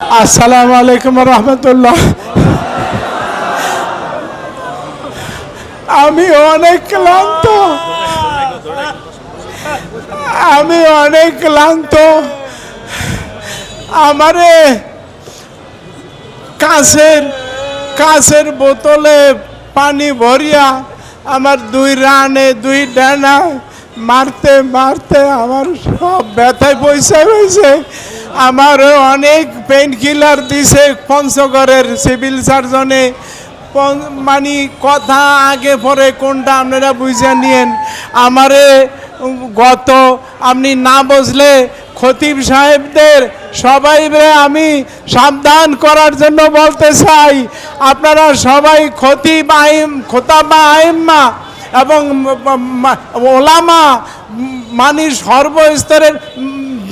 আসসালামু আলাইকুম রহমতুল্লাহ। আমি অনেক ক্লান্ত। আমি অনেক ক্লান্ত। আমারে কাছের কাছের বোতলে পানি ভরিয়া আমার দুই রানে, দুই ডানা মারতে মারতে আমার সব ব্যথায় পয়সা হয়েছে আমারও অনেক পেইন কিলার দিছে পঞ্চগড়ের সিভিল সার্জনে মানে কথা আগে পরে কোনটা আপনারা বুঝে নিয়েন। আমারে গত, আপনি না বুঝলে খতিব সাহেবদের সবাই আমি সাবধান করার জন্য বলতে চাই। আপনারা সবাই খতিব আইম, খোতাবা আইম্মা এবং ওলামা মানে সর্বস্তরের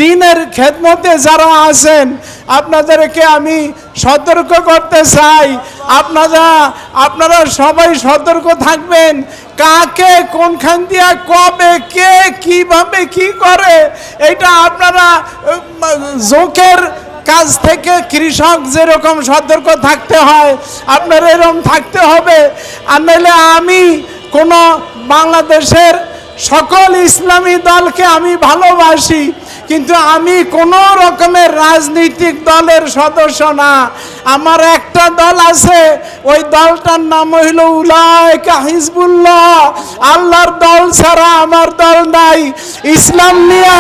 দিনের খেদমতে যারা আছেন, আপনাদেরকে আমি সতর্ক করতে চাই। আপনারা আপনারা সবাই সতর্ক থাকবেন। কাকে, কোনখান দিয়া, কবে, কে, কীভাবে, কি করে, এটা আপনারা জোকের কাজ থেকে কৃষক যেরকম সতর্ক থাকতে হয়, আপনার এরকম থাকতে হবে। আর নাহলে আমি কোনো বাংলাদেশের সকল ইসলামী দলকে আমি ভালোবাসি। কিন্তু আমি কোনো রকমের রাজনৈতিক দলের সদস্য না। আমার একটা দল আছে, ওই দলটার নাম হইল উলায়কা হিজবুল্লাহ। আল্লাহর দল ছাড়া আমার দল নাই। ইসলাম নিয়া